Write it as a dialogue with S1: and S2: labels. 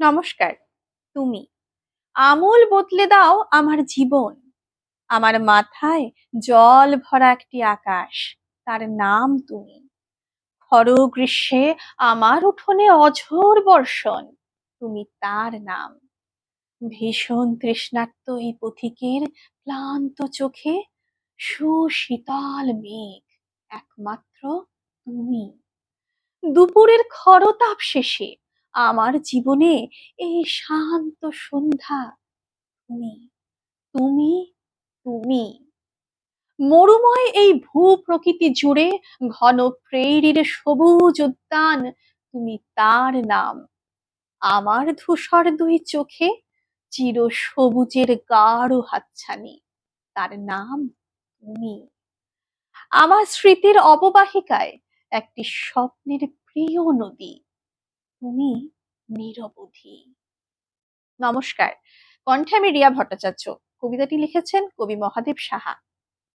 S1: নমস্কার, তুমি। আমূল বদলে দাও আমার জীবন। আমার মাথায় জল ভরা একটি আকাশ, তার নাম তুমি। খর গ্রীষ্মে আমার উঠোনে অঝোর বর্ষণ, তুমি তার নাম। ভীষণ তৃষ্ণার্ত এই পথিকের ক্লান্ত চোখে সুশীতল মেঘ, একমাত্র তুমি। দুপুরের খরতাপ শেষে আমার জীবনে এই শান্ত সন্ধ্যা। তুমি তুমি তুমি। মরুময় এই ভূ প্রকৃতি জুড়ে ঘন প্রেরির সবুজ উদ্যান, তুমি তার নাম। আমার ধূসর দুই চোখে চির সবুজের গাঢ় হাতছানি, তার নাম তুমি। আমার স্মৃতির অববাহিকায় একটি স্বপ্নের প্রিয় নদী। তুমি নিরবধি। নমস্কার কণ্ঠে আমি রিয়া ভট্টাচার্য। কবিতাটি লিখেছেন কবি মহাদেব সাহা।